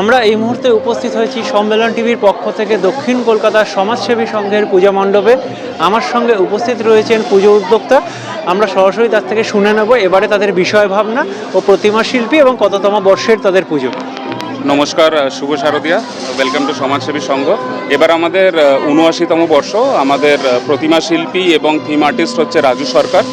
আমরা এই মুহূর্তে উপস্থিত হয়েছি সম্মেলন টিভির পক্ষ থেকে দক্ষিণ কলকাতার সমাজসেবী সংঘের পূজা মণ্ডপে। আমার সঙ্গে উপস্থিত রয়েছেন পুজো উদ্যোক্তা। আমরা সরাসরি তার থেকে শুনে নেব এবারে তাদের বিষয় ভাবনা ও প্রতিমা শিল্পী এবং কততম বর্ষের তাদের পুজো। নমস্কার শুভ শারদিয়া। ওয়েলকাম টু সমাজসেবী সংঘ। এবার আমাদের উনআশিতম বর্ষ। আমাদের প্রতিমা শিল্পী এবং থিম আর্টিস্ট হচ্ছে রাজু সরকার।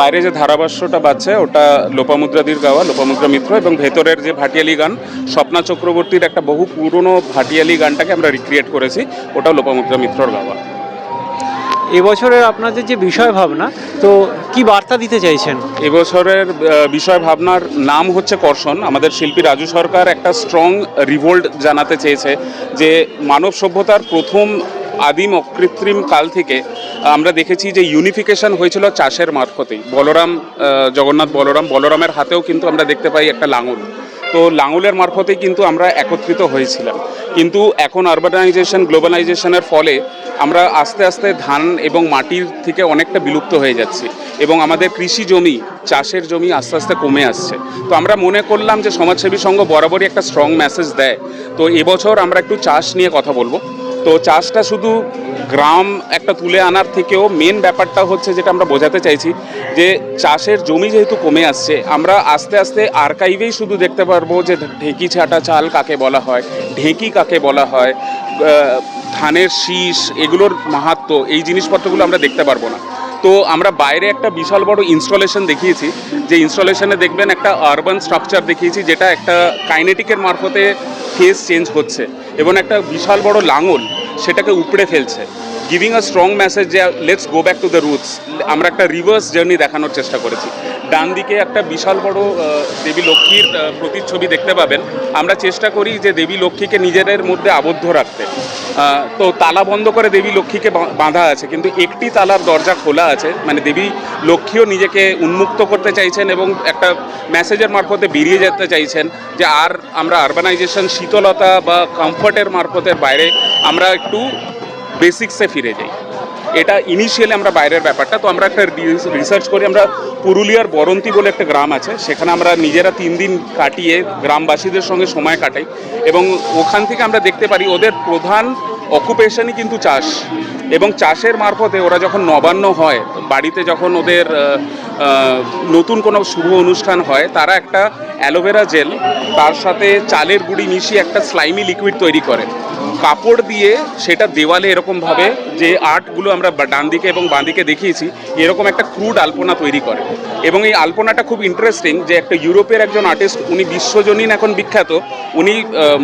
বাইরে যে ধারাভাষ্যটা বাজছে ওটা লোপামুদ্রাদির গাওয়া লোপামুদ্রা মিত্র এবং ভেতরের যে ভাটিয়ালি গান স্বপ্না চক্রবর্তীর একটা বহু পুরনো ভাটিয়ালি গানটাকে আমরা রিক্রিয়েট করেছি ওটাও লোপামুদ্রা মিত্রর গাওয়া। এবছরের আপনাদের যে বিষয় ভাবনা তো কি বার্তা দিতে চাইছেন? এবছরের বিষয় ভাবনার নাম হচ্ছে কর্ষণ। আমাদের শিল্পী রাজু সরকার একটা স্ট্রং রিভোল্ট জানাতে চেয়েছে যে মানব সভ্যতার প্রথম আদিম অকৃত্রিম কাল থেকে আমরা দেখেছি যে ইউনিফিকেশন হয়েছিল চাষের মারফতেই। বলরাম জগন্নাথ বলরাম, বলরামের হাতেও কিন্তু আমরা দেখতে পাই একটা লাঙল। তো লাঙলের মারফতেই কিন্তু আমরা একত্রিত হয়েছিলাম। কিন্তু এখন আরবানাইজেশন গ্লোবালাইজেশনের ফলে আমরা আস্তে আস্তে ধান এবং মাটির থেকে অনেকটা বিলুপ্ত হয়ে যাচ্ছি এবং আমাদের কৃষি জমি, চাষের জমি আস্তে আস্তে কমে আসছে। তো আমরা মনে করলাম যে সমাজসেবী সংঘ বরাবরই একটা স্ট্রং মেসেজ দেয়। তো এবছর আমরা একটু চাষ নিয়ে কথা বলব। তো চাষটা শুধু গ্রাম একটা তুলে আনার থেকেও মেন ব্যাপারটা হচ্ছে যেটা আমরা বোঝাতে চাইছি যে চাষের জমি যেহেতু কমে আসছে, আমরা আস্তে আস্তে আর্কাইভেই শুধু দেখতে পারব যে ঢেঁকি ছাটা চাল কাকে বলা হয়, ঢেঁকি কাকে বলা হয় ধানের শীষ এগুলোর মাহাত্ম, এই জিনিসপত্রগুলো আমরা দেখতে পারব না। তো আমরা বাইরে একটা বিশাল বড় ইনস্টলেশন দেখিয়েছি, যে ইনস্টলেশনে দেখবেন একটা আরবান স্ট্রাকচার দেখিয়েছি, যেটা একটা কাইনেটিকের মারফতে ফেস চেঞ্জ হচ্ছে। এবং একটা বিশাল বড় লাঙল সেটাকে উপড়ে ফেলছে। গিভিং আ স্ট্রং মেসেজ যে let's go back to the roots আমরা একটা রিভার্স জার্নি দেখানোর চেষ্টা করেছি। ডান দিকে একটা বিশাল বড় দেবী লক্ষ্মীর প্রতিচ্ছবি দেখতে পাবেন। আমরা চেষ্টা করি যে দেবী লক্ষ্মীকে নিজেদের মধ্যে আবদ্ধ রাখতে। তো তালা বন্ধ করে দেবী লক্ষ্মীকে বাঁধা আছে, কিন্তু একটি তালার দরজা খোলা আছে। মানে দেবী লক্ষ্মীও নিজেকে উন্মুক্ত করতে চাইছেন এবং একটা মেসেজের মারফতে বেরিয়ে যেতে চাইছেন যে আর আমরা আরবানাইজেশন শীতলতা বা কমফর্টের মারফতের বাইরে আমরা একটু বেসিক্সে ফিরে যাই। এটা ইনিশিয়ালি আমরা বাইরের ব্যাপারটা, তো আমরা একটা রিসার্চ করি, আমরা পুরুলিয়ার বরন্তি বলে একটা গ্রাম আছে, সেখানে আমরা নিজেরা তিন দিন কাটিয়ে গ্রামবাসীদের সঙ্গে সময় কাটাই এবং ওখান থেকে আমরা দেখতে পারি ওদের প্রধান অকুপেশনই কিন্তু চাষ এবং চাষের মারফতে ওরা যখন নবান্ন হয়, বাড়িতে যখন ওদের নতুন কোনো শুভ অনুষ্ঠান হয়, তারা একটা অ্যালোভেরা জেল, তার সাথে চালের গুঁড়ি মিশিয়ে একটা স্লাইমি লিকুইড তৈরি করে। কাপড় দিয়ে সেটা দেওয়ালে এরকমভাবে যে আর্টগুলো আমরা ডান দিকে এবং বাঁ দিকে দেখিয়েছি, এরকম একটা ক্রুড আলপনা তৈরি করে। এবং এই আলপনাটা খুব ইন্টারেস্টিং যে একটা ইউরোপের একজন আর্টিস্ট উনি বিশ্বজনীন এখন বিখ্যাত, উনি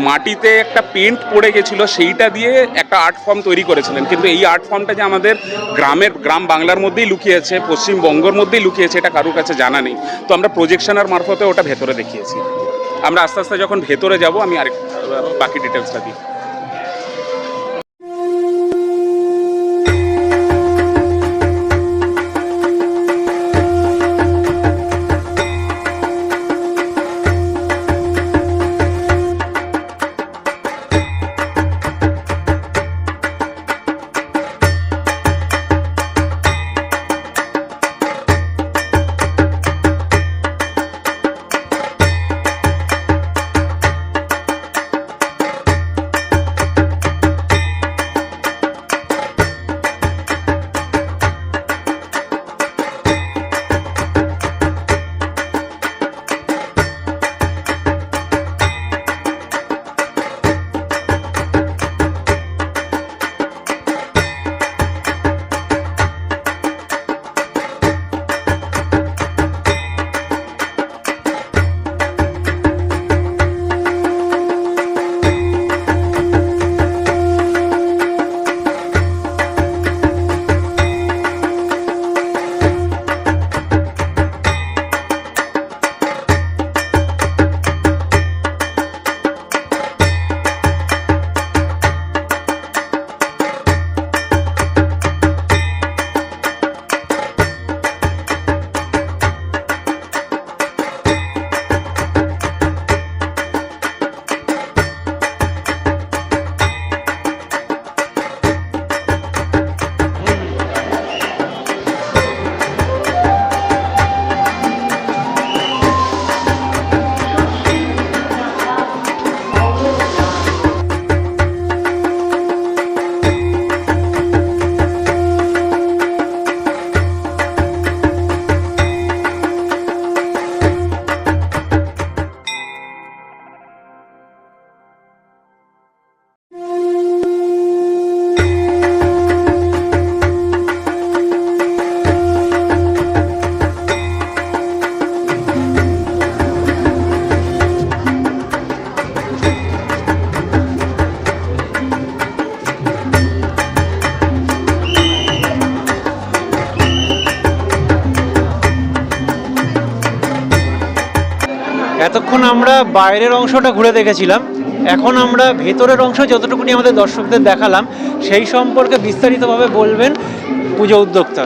মাটিতে একটা পেন্ট পড়ে গেছিল, সেইটা দিয়ে একটা আর্ট ফর্ম তৈরি করেছিলেন। কিন্তু এই আর্ট ফর্মটা যে আমাদের গ্রামের, গ্রাম বাংলার মধ্যেই লুকিয়েছে, পশ্চিমবঙ্গের মধ্যেই লুকিয়েছে এটা কারুর কাছে জানা নেই। তো আমরা প্রজেকশনের মারফতে ওটা ভেতরে দেখিয়েছি। আমরা আস্তে আস্তে যখন ভেতরে যাব, আমি আরেক, বাকি ডিটেলসটা দিই। এতক্ষণ আমরা বাইরের অংশটা ঘুরে দেখেছিলাম। এখন আমরা ভেতরের অংশ যতটুকুনি আমাদের দর্শকদের দেখালাম, সেই সম্পর্কে বিস্তারিতভাবে বলবেন। পুজো উদ্যোক্তা?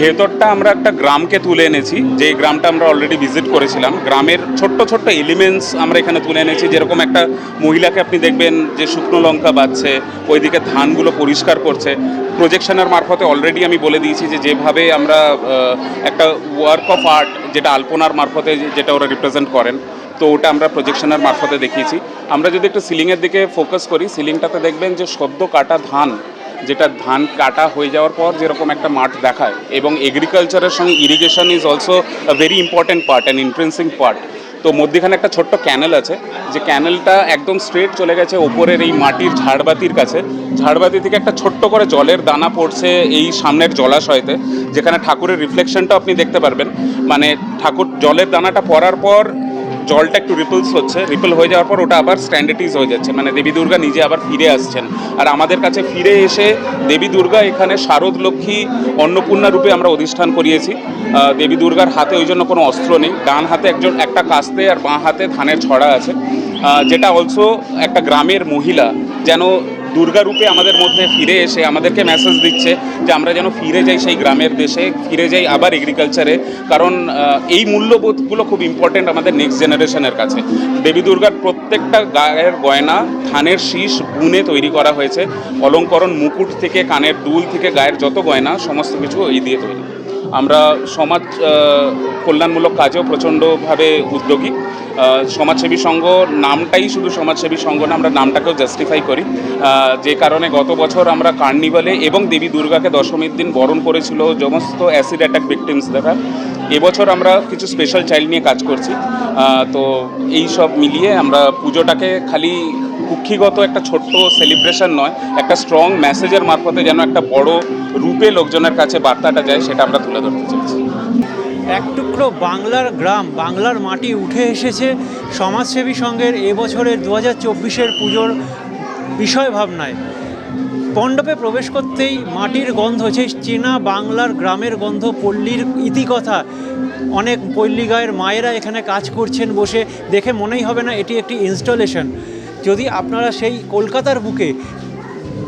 ভেতরটা আমরা একটা গ্রামকে তুলে এনেছি যে গ্রামটা আমরা অলরেডি ভিজিট করেছিলাম। গ্রামের ছোট্ট ছোট্ট এলিমেন্টস আমরা এখানে তুলে এনেছি, যেরকম একটা মহিলাকে আপনি দেখবেন যে শুকনো লঙ্কা বাচ্ছে ওইদিকে ধানগুলো পরিষ্কার করছে। প্রজেকশনের মারফতে অলরেডি আমি বলে দিয়েছি যে যেভাবে আমরা একটা ওয়ার্ক অফ আর্ট যেটা আলপনার মারফতে যেটা ওরা রিপ্রেজেন্ট করেন, তো ওটা আমরা প্রজেকশনের মারফতে দেখিয়েছি। আমরা যদি একটু সিলিংয়ের দিকে ফোকাস করি সিলিংটাতে দেখবেন যে সদ্য কাটা ধান যেটা ধান কাটা হয়ে যাওয়ার পর যেরকম একটা মাঠ দেখায়, এবং এগ্রিকালচারের সঙ্গে irrigation is also a very important part and influencing part তো মধ্যেখানে একটা ছোট্ট ক্যানেল আছে, যে ক্যানেলটা একদম স্ট্রেট চলে গেছে ওপরের এই মাটির ঝাড়বাতির কাছে। ঝাড়বাতি থেকে একটা ছোট্ট করে জলের দানা পড়ছে এই সামনের জলাশয়তে, যেখানে ঠাকুরের রিফ্লেকশনটা আপনি দেখতে পারবেন। মানে ঠাকুর জলের দানাটা পড়ার পর জলটা একটু রিপলস হচ্ছে রিপল হয়ে যাওয়ার পর ওটা আবার স্ট্যান্ডার্টিজ হয়ে যাচ্ছে। মানে দেবী দুর্গা নিজে আবার ফিরে আসছেন। আর আমাদের কাছে ফিরে এসে দেবী দুর্গা এখানে শারদ লক্ষ্মী অন্নপূর্ণা রূপে আমরা অধিষ্ঠান করিয়েছি। দেবী দুর্গার হাতে ওই জন্য কোনো অস্ত্র নেই। ডান হাতে একজন, একটা কাস্তে আর বাঁ হাতে ধানের ছড়া আছে। যেটা অলসো একটা গ্রামের মহিলা যেন দুর্গা রূপে আমাদের মধ্যে ফিরে এসে আমাদেরকে মেসেজ দিচ্ছে যে আমরা যেন ফিরে যাই সেই গ্রামের দেশে, ফিরে যাই আবার এগ্রিকালচারে কারণ এই মূল্যবোধগুলো খুব ইম্পর্টেন্ট আমাদের নেক্সট জেনারেশনের কাছে। দেবী দুর্গার প্রত্যেকটা গায়ের গয়না ধানের শীষ, বুনে তৈরি করা হয়েছে। অলঙ্করণ মুকুট থেকে, কানের দুল থেকে, গায়ের যত গয়না, সমস্ত কিছু এই দিয়ে তৈরি। আমরা সমাজ কল্যাণমূলক কাজেও প্রচণ্ডভাবে উদ্যোগী। সমাজসেবী সংঘ নামটাই শুধু সমাজসেবী সংঘ না, আমরা নামটাকেও জাস্টিফাই করি। যে কারণে গত বছর আমরা কার্নিভালে এবং দেবী দুর্গাকে দশমীর দিন বরণ করেছিল সমস্ত অ্যাসিড অ্যাটাক ভিকটিমস দেখা এবছর আমরা কিছু স্পেশাল চাইল্ড নিয়ে কাজ করছি। তো এই সব মিলিয়ে আমরা পুজোটাকে খালি কুক্ষিগত একটা ছোট্ট সেলিব্রেশন নয়, একটা স্ট্রং মেসেজের মারফতে যেন একটা বড় রূপে লোকজনের কাছে বার্তাটা যায়, সেটা আমরা তুলে ধরতে চাইছি। এক টুকরো বাংলার গ্রাম, বাংলার মাটি উঠে এসেছে সমাজসেবী সংঘের এবছরের দু হাজার চব্বিশের পুজোর বিষয় ভাবনায়। মণ্ডপে প্রবেশ করতেই মাটির গন্ধ, সেই চেনা বাংলার গ্রামের গন্ধ, পল্লীর ইতিকথা। অনেক পল্লী গায়ের মায়েরা এখানে কাজ করছেন বসে, দেখে মনেই হবে না, এটি একটি ইনস্টলেশন যদি আপনারা সেই কলকাতার বুকে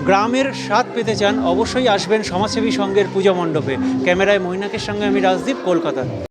গ্রামের স্বাদ পেতে চান, অবশ্যই আসবেন সমাজসেবী সংঘের পূজা মণ্ডপে। ক্যামেরায় মৈনাকের সঙ্গে আমি রাজদীপ কলকাতা